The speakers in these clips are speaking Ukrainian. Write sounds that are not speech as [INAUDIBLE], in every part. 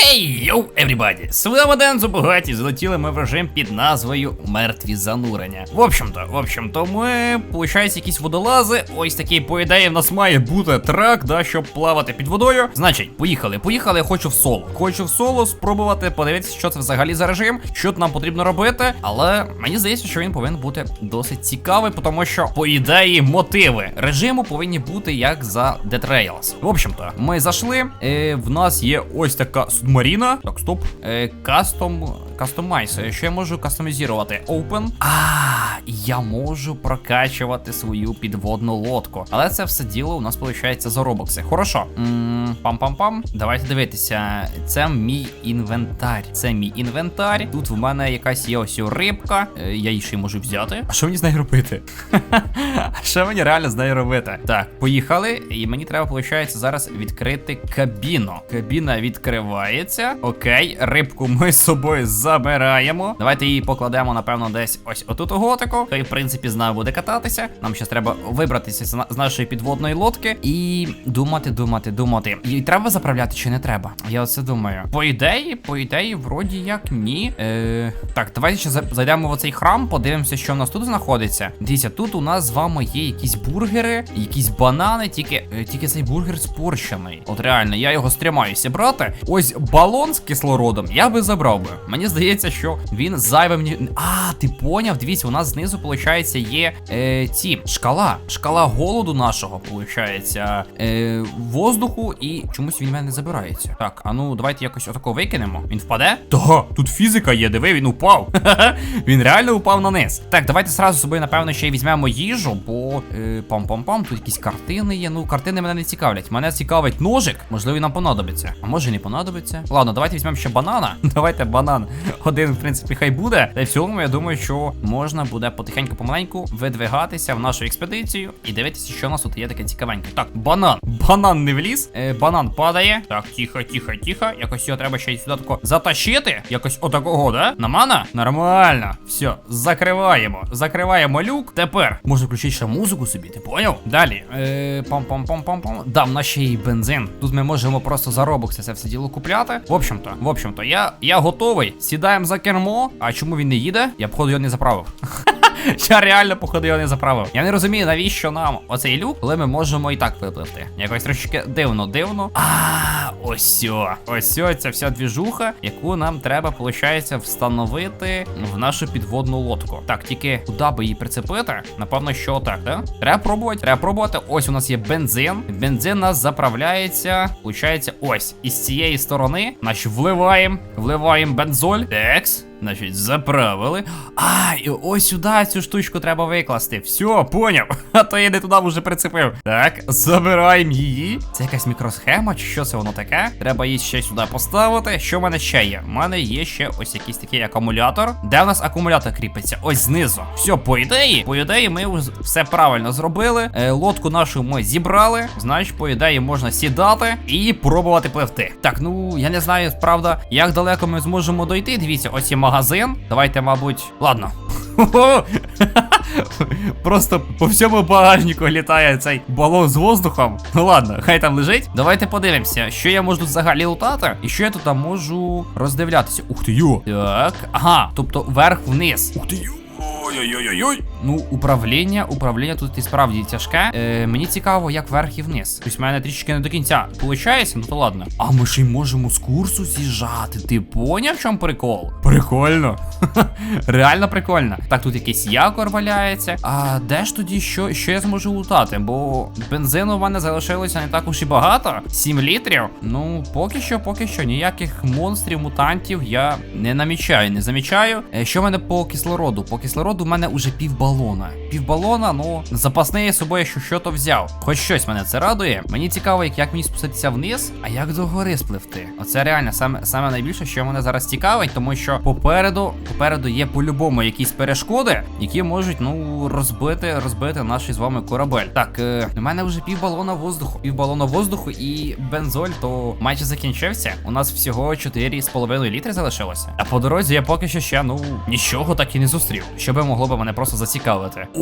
Хей, йоу, everybody! З вами Дензо Бугаті, залетіли ми в режим під назвою Мертві занурення. В общем-то, в общем-то, ми, получається, якісь водолази. Ось такий, по ідеї, в нас має бути трак, да, щоб плавати під водою. Значить, поїхали, поїхали, хочу в соло. Хочу в соло спробувати подивитися, що це взагалі за режим, що нам потрібно робити. Але мені здається, що він повинен бути досить цікавий, тому що, по ідеї, мотиви режиму повинні бути як за Dead Rails. В общем-то, ми зайшли. Е, в нас є ось така субмаріна. Так, стоп. Е, кастом. Кастомайз. Що я можу кастомізувати? Open. А, я можу прокачувати свою підводну лодку. Але це все діло у нас виходить за робокси. Хорошо. М, Пам-пам-пам. Давайте дивитися. Це мій інвентар. Це мій інвентар. Тут в мене якась є ось рибка. Е, Я її ще можу взяти. А що мені з нею робити? А [LAUGHS] що мені реально з нею робити? Так, поїхали. І мені треба, виходить, зараз відкрити кабіну. Кабіна відкривається. Окей, рибку ми з собою забираємо. Давайте її покладемо, напевно, десь ось отут у готику. Хай, в принципі, з нами буде кататися. Нам ще треба вибратися з нашої підводної лодки і думати, думати, думати. Її треба заправляти чи не треба? Я оце думаю. По ідеї, по ідеї, вроді як ні. Е, так, давайте ще зайдемо в оцей храм, подивимося, що в нас тут знаходиться. Дивіться, тут у нас з вами є якісь бургери, якісь банани, тільки, е, тільки цей бургер спорщений. От реально, я його стримаюся брати. Ось балон з кислородом я би забрав би. Мені здається, що він зайвий мені. А, ти поняв? Дивіться, у нас знизу, виходить, є е, ці шкала. Шкала голоду нашого, виходить, е, воздуху, і чомусь він в мене не забирається. Так, а ну давайте якось отако викинемо. Він впаде? Та, тут фізика є, диви, він упав. [LAUGHS] він реально упав на низ. Так, давайте зразу з собою, напевно, ще й візьмемо їжу, бо е, пам-пам-пам, тут якісь картини є. Ну, картини мене не цікавлять. Мене цікавить ножик, можливо, нам понадобиться. А може і не понадобиться. Ладно, давайте візьмемо ще банана. [LAUGHS] давайте банан. Один, в принципі, хай буде. Та й в цілому, я думаю, що можна буде потихеньку помаленьку видвигатися в нашу експедицію і дивитися, що у нас тут є таке цікавеньке. Так, банан. Банан не вліз. Е, банан падає. Так, тихо, тихо, тихо. Якось його треба ще й сюди тако затащити. Якось отакого, да? Намана? Нормально. Все, закриваємо. Закриваємо люк. Тепер можна включити ще музику собі, ти поняв? Далі. Е, пам-пам-пам-пам-пам. Да, в нас ще й бензин. Тут ми можемо просто за робокси це все діло купляти. В общем-то, в общем-то, я, я готовий. Сідаємо за кермо. А чому він не їде? Я походу його не заправив. [LAUGHS] Я реально, походу, його не заправив. Я не розумію, навіщо нам оцей люк, коли ми можемо і так випливти. Якось трошки дивно, дивно. А, ось сьо. Ось ця вся двіжуха, яку нам треба, виходить, встановити в нашу підводну лодку. Так, тільки куди би її прицепити? Напевно, що отак, да? Треба пробувати, треба пробувати. Ось у нас є бензин. Бензин нас заправляється, виходить, ось із цієї сторони. Значить, вливаємо, вливаємо бензоль. Текс. Значить, заправили. А, і ось сюди цю штучку треба викласти. Все, поняв. [LAUGHS] А то я не туди вже прицепив. Так, забираємо її. Це якась мікросхема, чи що це воно таке? Треба її ще сюди поставити. Що в мене ще є? У мене є ще ось якийсь такий акумулятор. Де в нас акумулятор кріпиться? Ось знизу. Все, по ідеї, по ідеї, ми все правильно зробили. Е, лодку нашу ми зібрали. Значить, по ідеї, можна сідати і пробувати пливти. Так, ну я не знаю, правда, як далеко ми зможемо дойти. Дивіться, ось є магазин. Давайте, мабуть, ладно. [LAUGHS] Просто по всьому багажнику літає цей балон з воздухом. Ну ладно, хай там лежить. Давайте подивимося, що я можу взагалі лутати, і що я тут можу роздивлятися. Ух ти йо. Так, ага, тобто вверх-вниз. Ух ти йо. Ой-ой-ой-ой. Ну, управління, управління тут і справді тяжке. Е, мені цікаво, як вверх і вниз. Тобто в мене трішки не до кінця виходить, ну то ладно. А ми ще й можемо з курсу з'їжджати. Ти поняв, в чому прикол? Прикольно. [LAUGHS] Реально прикольно. Так, тут якийсь якор валяється. А де ж тоді що, що я зможу лутати? Бо бензину в мене залишилося не так уж і багато. 7 літрів. Ну, поки що, поки що, ніяких монстрів, мутантів я не намічаю, не замічаю. Е, Що в мене по кислороду? По кислороду в мене уже півбалона. Півбалона, ну, запасне я з собою, що що то взяв. Хоч щось мене це радує. Мені цікаво, як, мені спуститися вниз, а як до гори спливти. Оце реально саме, саме найбільше, що мене зараз цікавить, тому що попереду, попереду є по-любому якісь перешкоди, які можуть, ну, розбити, розбити наш із вами корабель. Так, е, у мене вже півбалона воздуху. Півбалона воздуху і бензоль, то майже закінчився. У нас всього 4,5 літри залишилося. А по дорозі я поки що ще, ну, нічого так і не зустрів. Що би могло би мене просто зацікавити. О,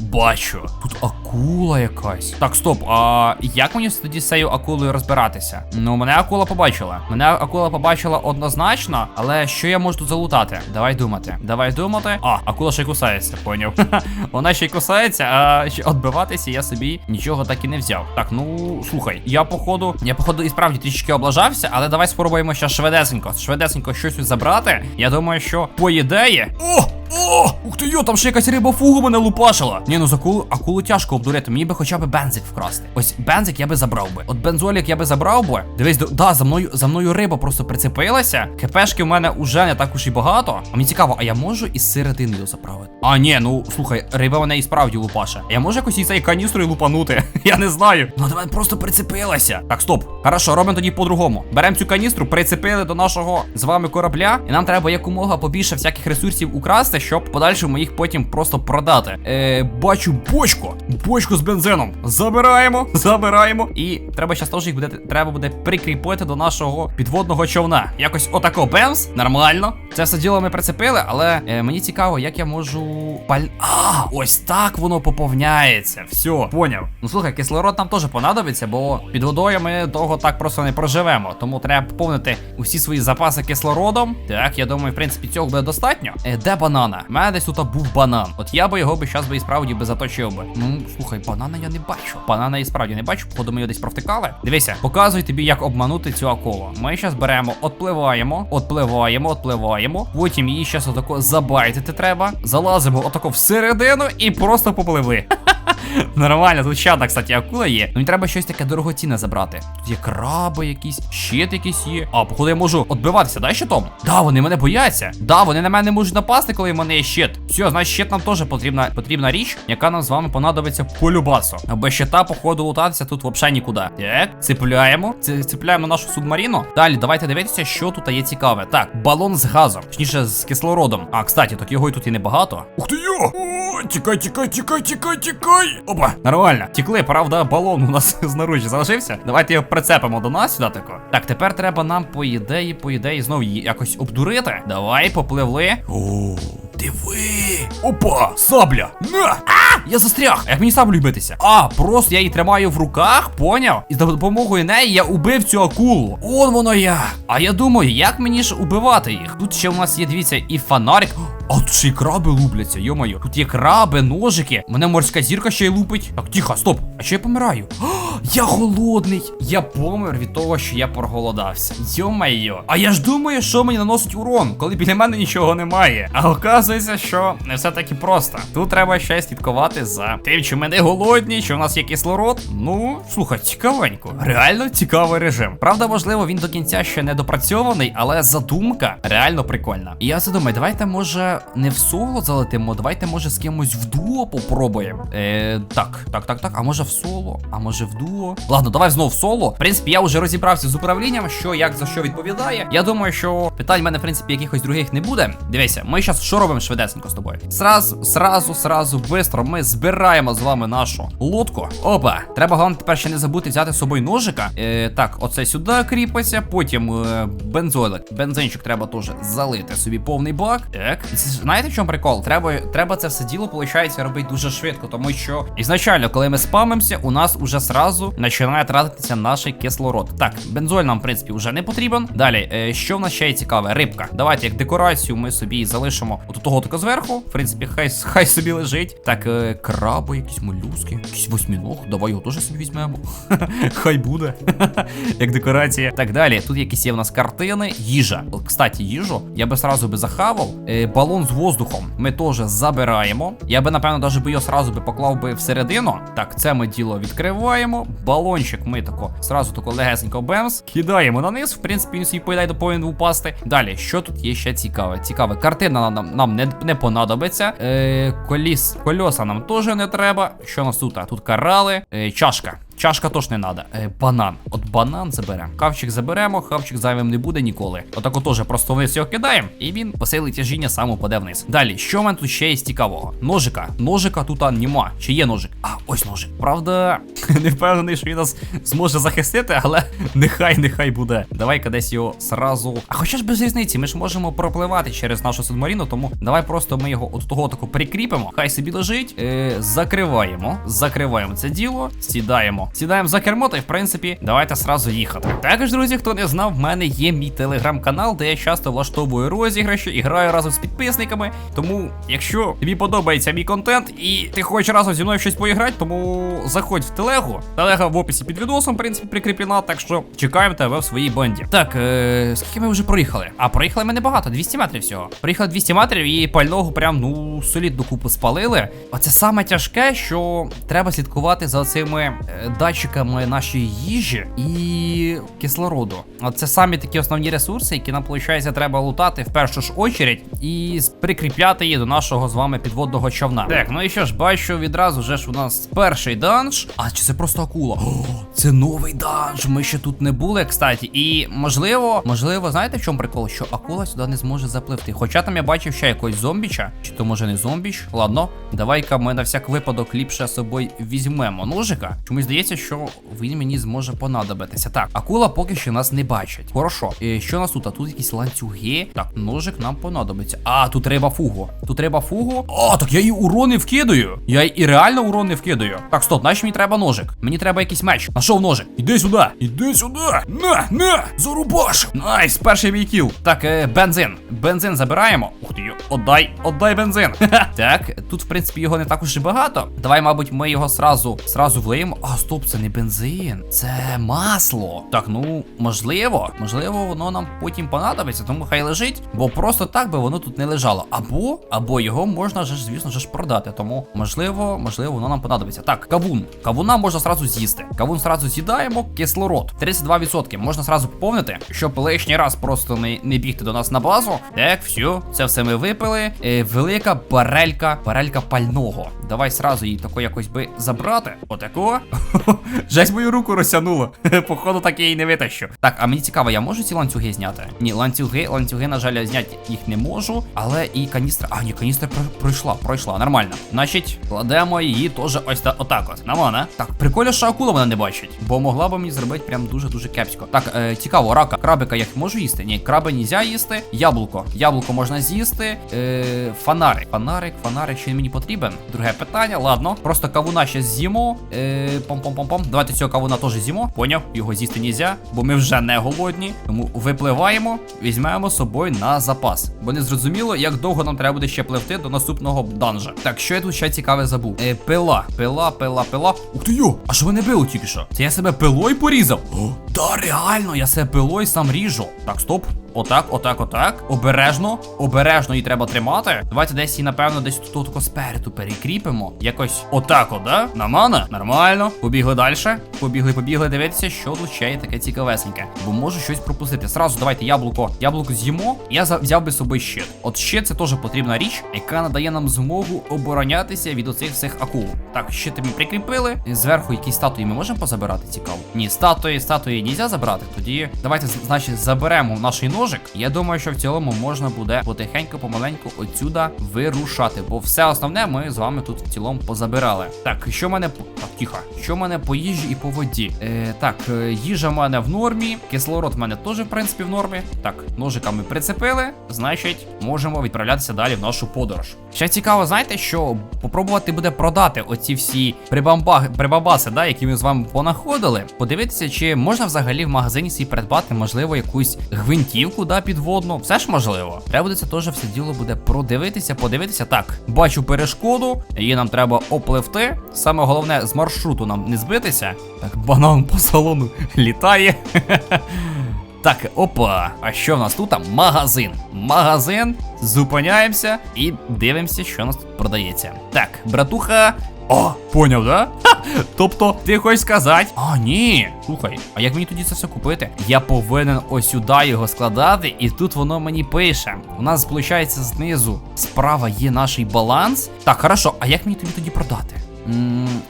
Бачу. Тут акула якась. Так, стоп. А як мені тоді з цією акулою розбиратися? Ну, мене акула побачила. Мене акула побачила однозначно, але що я можу тут залутати? Давай думати. Давай думати. А, акула ще й кусається, поняв. [LAUGHS] Вона ще й кусається, а ще відбиватися я собі нічого так і не взяв. Так, ну слухай, я походу, я походу і справді трішки облажався, але давай спробуємо ще швидесенько, швидесенько щось забрати. Я думаю, що по ідеї. О! О! Ух ти йо, там ще якась риба фугу мене лупашила. Ні, ну за акулу, акулу тяжко обдурити. Мені би хоча б бензик вкрасти. Ось бензик я би забрав би. От бензолік я би забрав би. Дивись, до- да, за мною за мною риба просто прицепилася. Кепешки в мене уже не так уж і багато. А мені цікаво, а я можу із середини його заправити? А, ні, ну слухай, риба мене і справді лупаше. Я можу якось із цієї каністрою лупанути? [LAUGHS] Я не знаю. Ну до мене просто прицепилася. Так, стоп. Хорошо, робимо тоді по-другому. Беремо цю каністру, прицепили до нашого з вами корабля, і нам треба якомога побільше всяких ресурсів украсти, щоб в подальшому їх потім просто продати. Е, бачу бочку. Бочку з бензином. Забираємо, [LAUGHS] забираємо. І треба зараз теж їх буде, треба буде прикріпити до нашого підводного човна. Якось отако бемс. Нормально. Це все діло ми прицепили, але е, мені цікаво, як я можу. Паль... А, ось так воно поповняється. Все, поняв. Ну слухай, кислород нам теж понадобиться, бо під водою ми довго так просто не проживемо. Тому треба поповнити усі свої запаси кислородом. Так, я думаю, в принципі, цього буде достатньо. Е, де банана? У мене десь тут був банан. От я би його би зараз би і справді би заточив би. Ну, слухай, банана я не бачу. Банана і справді не бачу, походу ми його десь провтикали. Дивися, показую тобі, як обманути цю акулу. Ми зараз беремо, отпливаємо, отпливаємо, отпливаємо. Потім її зараз отако забайтити треба. Залазимо отако всередину і просто попливли. [LAUGHS] [LAUGHS] Нормально, тут кстати, акула є. Ну мені треба щось таке дорогоцінне забрати. Тут є краби якісь, щит якийсь є. А, походу я можу відбиватися, да, щитом? Да, вони мене бояться. Да, вони на мене можуть напасти, коли в мене є щит. Все, значить, щит нам теж потрібна, потрібна річ, яка нам з вами понадобиться по любасу. Без щита, походу, лутатися тут взагалі нікуди. Так, цепляємо. Цепляємо нашу субмарину. Далі, давайте дивитися, що тут є цікаве. Так, балон з газом, точніше, з кислородом. А, кстати, так його і тут і небагато. Ух ти йо! О, тікай, тікай, тікай, тікай, тікай. Опа, нормально. Тікли, правда, балон у нас [LAUGHS] знаружі залишився. Давайте його прицепимо до нас сюди тако. Так, тепер треба нам, по ідеї, по ідеї, знову її якось обдурити. Давай, попливли. О, диви. Опа, сабля. На! А! Я застряг. Як мені саблю битися? А, просто я її тримаю в руках, поняв? І за допомогою неї я убив цю акулу. Он воно як. А я думаю, як мені ж убивати їх? Тут ще у нас є, дивіться, і фонарик. А тут ще й краби лупляться, йо-моє. Тут є краби, ножики. Мене морська зірка ще й лупить. Так, тихо, стоп. А що я помираю? О, я голодний. Я помер від того, що я проголодався. Йо-моє. А я ж думаю, що мені наносить урон, коли біля мене нічого немає. А оказується, що не все таки просто. Тут треба ще слідкувати за тим, чи ми не голодні, чи у нас є кислород. Ну, слухай, цікавенько. Реально цікавий режим. Правда, можливо, він до кінця ще не допрацьований, але задумка реально прикольна. І я задумаю, давайте, може, не в соло залетимо, давайте, може, з кимось в дуо попробуємо. Е, так, так, так, так. А може в соло, а може в дуо. Ладно, давай знову соло. В принципі, я вже розібрався з управлінням, що як за що відповідає. Я думаю, що питань в мене, в принципі, якихось других не буде. Дивися, ми зараз що робимо швидесенько з тобою? Сразу, сразу, сразу, бистро ми збираємо з вами нашу лодку. Опа, треба головне тепер ще не забути взяти з собою ножика. Е, так, оце сюди кріпиться, потім е, бензолик. Бензинчик треба теж залити собі повний бак. Так. Знаєте, в чому прикол? Треба, треба це все діло, виходить, робити дуже швидко, тому що ізначально, коли ми спамимося, у нас уже сразу починає тратитися наш кислород. Так, бензоль нам, в принципі, вже не потрібен. Далі, е, що в нас ще є цікаве? Рибка. Давайте як декорацію ми собі залишимо от того тако зверху. В принципі, хай, хай собі лежить. Так, е, краби, якісь молюски, якийсь восьміног. Давай його теж собі візьмемо. [LAUGHS] Хай буде. [LAUGHS] Як декорація. Так далі. Тут якісь є в нас картини, їжа. Кстати, їжу я би сразу би захавав. Е, балон з воздухом ми теж забираємо. Я би, напевно, навіть би його сразу би поклав би всередину. Так, це ми діло відкриваємо. Балончик ми тако сразу тако легесенько бемс. Кидаємо на низ. В принципі, він свій поїдай повинен упасти. Далі, що тут є ще цікаве? Цікаве, картина нам, нам не, не понадобиться. Е, коліс, кольоса нам теж не треба. Що у нас тут? Тут карали. Е, чашка. Чашка точно не треба. Е, банан. От банан заберемо. Хавчик заберемо, хавчик зайвим не буде ніколи. Отако теж просто вниз його кидаємо, і він посилить тяжіння сам упаде вниз. Далі, що в мене тут ще є цікавого? Ножика. Ножика тут нема. Чи є ножик? А, ось ножик. Правда, [LAUGHS] не впевнений, що він нас зможе захистити, але [LAUGHS] нехай, нехай буде. Давай-ка десь його сразу. А хоча ж без різниці, ми ж можемо пропливати через нашу субмарину, тому давай просто ми його от того таку прикріпимо. Хай собі лежить. Е, закриваємо. Закриваємо це діло. Сідаємо. Сідаємо за кермо, та й в принципі, давайте сразу їхати. Також, друзі, хто не знав, в мене є мій телеграм-канал, де я часто влаштовую розіграші і граю разом з підписниками. Тому, якщо тобі подобається мій контент і ти хочеш разом зі мною щось поіграти, тому заходь в телегу. Телега в описі під відосом, в принципі, прикріплена, так що чекаємо тебе в своїй банді. Так, е, скільки ми вже проїхали? А проїхали ми небагато, 200 метрів всього. Проїхали 200 метрів і пального прям ну солідну купу спалили. Оце саме тяжке, що треба слідкувати за цими е, датчиками нашої їжі і кислороду. Оце самі такі основні ресурси, які нам, виходить, треба лутати в першу ж очередь і прикріпляти її до нашого з вами підводного човна. Так, ну і що ж, бачу відразу вже ж у нас перший данж. А чи це просто акула? О, це новий данж. Ми ще тут не були, кстати. І можливо, можливо, знаєте в чому прикол? Що акула сюди не зможе запливти. Хоча там я бачив ще якогось зомбіча, чи то може не зомбіч. Ладно, давай-ка ми на всяк випадок ліпше з собою візьмемо ножика. Чомусь здається, що він мені зможе понадобитися. Так, акула поки що нас не бачить. Хорошо. І що у нас тут? А тут якісь ланцюги. Так, ножик нам понадобиться. А, тут треба фугу. Тут треба фугу. О, так я їй урон не вкидаю. Я і реально урон не вкидаю. Так, стоп, значить мені треба ножик. Мені треба якийсь меч. Нашов ножик. Іди сюди. Іди сюди. На, на, зарубаш. Найс, перший мій кіл. Так, е, бензин. Бензин забираємо. Ух ти, отдай, отдай бензин. [LAUGHS] так, тут, в принципі, його не так уж і багато. Давай, мабуть, ми його сразу, сразу влиємо. А, стоп, це не бензин, це масло. Так, ну, можливо, можливо, воно нам потім понадобиться, тому хай лежить, бо просто так би воно тут не лежало. Або, або його можна ж, звісно ж, продати. Тому, можливо, можливо, воно нам понадобиться. Так, кавун. Кавуна можна сразу з'їсти. Кавун сразу з'їдаємо, кислород. 32% можна сразу поповнити, щоб лишній раз просто не, не бігти до нас на базу. Так, все, це все ми випили. Е, велика барелька, барелька пального. Давай сразу її тако якось би забрати. Отако. [LAUGHS] [LAUGHS] Жесть мою руку розтягнуло. [LAUGHS] Походу, так я її не витащу. Так, а мені цікаво, я можу ці ланцюги зняти? Ні, ланцюги, ланцюги, на жаль, зняти їх не можу. Але і каністра. А, ні, каністра про- пройшла, пройшла, нормально. Значить, кладемо її теж ось та отак от. Намана. Так, прикольно, що акула мене не бачить. Бо могла би мені зробити прям дуже-дуже кепсько. Так, е, цікаво, рака. Крабика я можу їсти? Ні, краби нельзя їсти. Яблуко. Яблуко можна з'їсти. Е, фонарик. Фонарик, фонарик, він мені потрібен. Друге питання. Ладно. Просто кавуна ще з'їмо. Е, пом-пом-пом-пом. Давайте цього кавуна теж з'їмо. Поняв? Його з'їсти нельзя, бо ми вже не голодні. Тому випливаємо, візьмемо з собою на запас. Бо не зрозуміло, як довго нам треба буде ще пливти до наступного данжа. Так, що я тут ще цікаве забув? Е, пила, пила, пила, пила. Ух ти йо! А що ви били тільки що? Це я себе пилою порізав? О, та реально, я себе пилою сам ріжу. Так, стоп. Отак, отак, отак. Обережно, обережно її треба тримати. Давайте десь її, напевно, десь тут тако спереду перекріпимо. Якось отак, от, да? Намана? Нормально. Побігли далі. Побігли, побігли дивитися, що тут ще є таке цікавесеньке. Бо можу щось пропустити. Сразу давайте яблуко. Яблуко з'їмо. Я взяв би з собою щит. От щит це теж потрібна річ, яка надає нам змогу оборонятися від оцих всіх акул. Так, щит ми прикріпили. Зверху якісь статуї ми можемо позабирати, цікаво. Ні, статуї, статуї нельзя забрати. Тоді давайте, значить, заберемо наш ножик. Я думаю, що в цілому можна буде потихеньку, помаленьку отсюда вирушати. Бо все основне ми з вами тут в цілому позабирали. Так, що в мене. Так, тихо. Що в мене по їжі і по воді? Е, так, е, їжа в мене в нормі. Кислород в мене теж, в принципі, в нормі. Так, ножика ми прицепили. Значить, можемо відправлятися далі в нашу подорож. Ще цікаво, знаєте, що попробувати буде продати оці всі прибамба... прибабаси, да, які ми з вами понаходили. Подивитися, чи можна взагалі в магазині свій придбати, можливо, якусь гвинтівку, да, підводну. Все ж можливо. Треба буде це теж все діло буде продивитися, подивитися. Так, бачу перешкоду, її нам треба опливти. Саме головне з маршруту нам не збитися. Так, банан по салону літає. [LAUGHS] Так, опа. А що в нас тут? Магазин. Магазин. Зупиняємося і дивимося, що у нас тут продається. Так, братуха. О, поняв, да? Ха! Тобто, ти хочеш сказати? А, ні. Слухай, а як мені тоді це все купити? Я повинен ось сюди його складати, і тут воно мені пише. У нас, виходить, знизу справа є наш баланс. Так, хорошо, а як мені тобі тоді продати?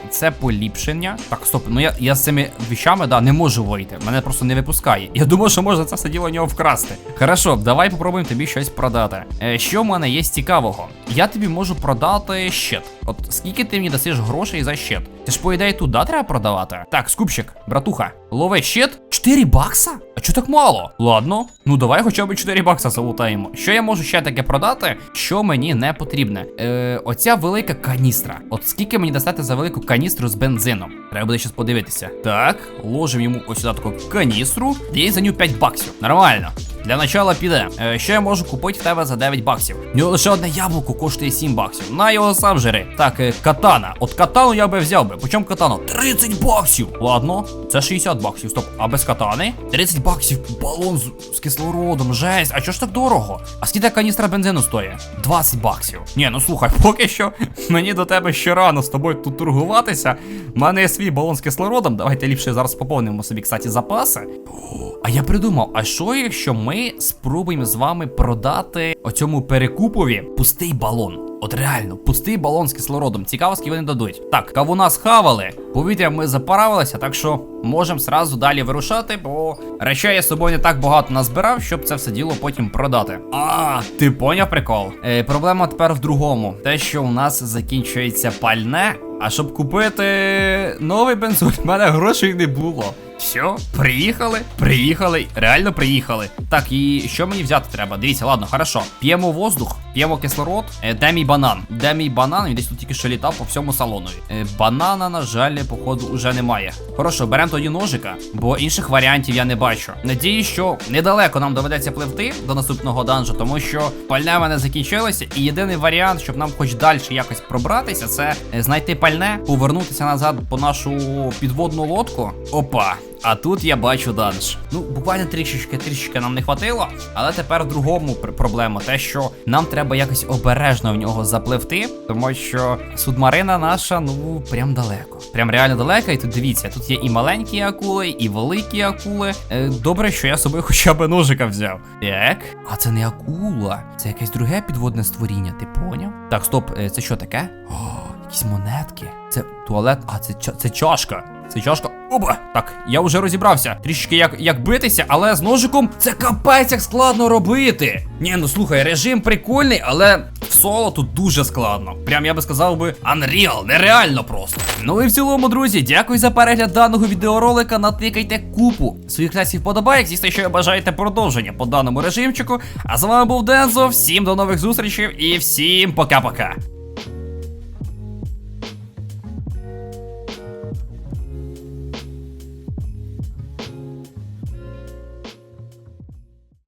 Це поліпшення. Так, стоп, ну я, я з цими віщами да, не можу вийти. Мене просто не випускає. Я думаю, що можна це все діло нього вкрасти. Хорошо, давай попробуємо тобі щось продати. Е, що в мене є цікавого? Я тобі можу продати щит. От скільки ти мені дасиш грошей за щит? Ти ж по ідеї туди треба продавати. Так, скупщик, братуха, лови щит. 4 бакса? А чого так мало? Ладно, ну давай хоча б 4 бакса залутаємо. Що я можу ще таке продати, що мені не потрібне? Е, оця велика каністра. От скільки мені достати за велику каністру з бензином? Треба буде щось подивитися. Так, ложимо йому ось сюди таку каністру. Дає за нього 5 баксів. Нормально. Для начала піде. Е, що я можу купити в тебе за 9 баксів? У лише одне яблуко коштує 7 баксів. На його сам жири. Так, е, катана. От катану я би взяв би. Почому катану? 30 баксів. Ладно, це 60 баксів. Стоп. А без катани? 30 баксів. Балон з, з кислородом. Жесть. А чого ж так дорого? А скільки каністра бензину стоїть? 20 баксів. Ні, ну слухай, [LAUGHS] поки що мені до тебе ще рано з тобою тут торгуватися. У мене є свій балон з кислородом. Давайте ліпше зараз поповнимо собі, кстати, запаси. А я придумав, а що якщо ми спробуємо з вами продати оцьому перекупові пустий балон? От реально, пустий балон з кислородом. Цікаво, скільки вони дадуть. Так, кавуна схавали, повітря ми заправилися, так що можемо зразу далі вирушати, бо речей я з собою не так багато назбирав, щоб це все діло потім продати. А, ти поняв прикол? Е, проблема тепер в другому: те, що у нас закінчується пальне. А щоб купити новий бензин, в мене грошей не було. Все, приїхали, приїхали, реально приїхали. Так, і що мені взяти треба? Дивіться, ладно, хорошо. П'ємо воздух, п'ємо кислород. Е, де мій банан? Де мій банан? Він десь тут тільки що літав по всьому салонові. Е, банана, на жаль, походу, уже немає. Хорошо, беремо тоді ножика, бо інших варіантів я не бачу. Надіюсь, що недалеко нам доведеться пливти до наступного данжу, тому що пальне в мене закінчилося, і єдиний варіант, щоб нам хоч далі якось пробратися, це е, знайти пальне, повернутися назад по нашу підводну лодку. Опа. А тут я бачу данж. Ну, буквально трішечки, трішечки нам не хватило, але тепер в другому пр- проблема. Те, що нам треба якось обережно в нього запливти, тому що субмарина наша, ну, прям далеко. Прям реально далеко. І тут дивіться, тут є і маленькі акули, і великі акули. Е, добре, що я з собою хоча б ножика взяв. Так. А це не акула, це якесь друге підводне створіння, ти поняв? Так, стоп, е, це що таке? О, якісь монетки. Це туалет, а це, це чашка. Це чашка. Оба! Так, я вже розібрався. Трішки як, як битися, але з ножиком це капець як складно робити. Ні, ну слухай, режим прикольний, але в соло тут дуже складно. Прям я би сказав би Unreal, нереально просто. Ну і в цілому, друзі, дякую за перегляд даного відеоролика. Натикайте купу своїх класів вподобайок, звісно, що бажаєте продовження по даному режимчику. А з вами був Дензо. Всім до нових зустрічей і всім пока-пока.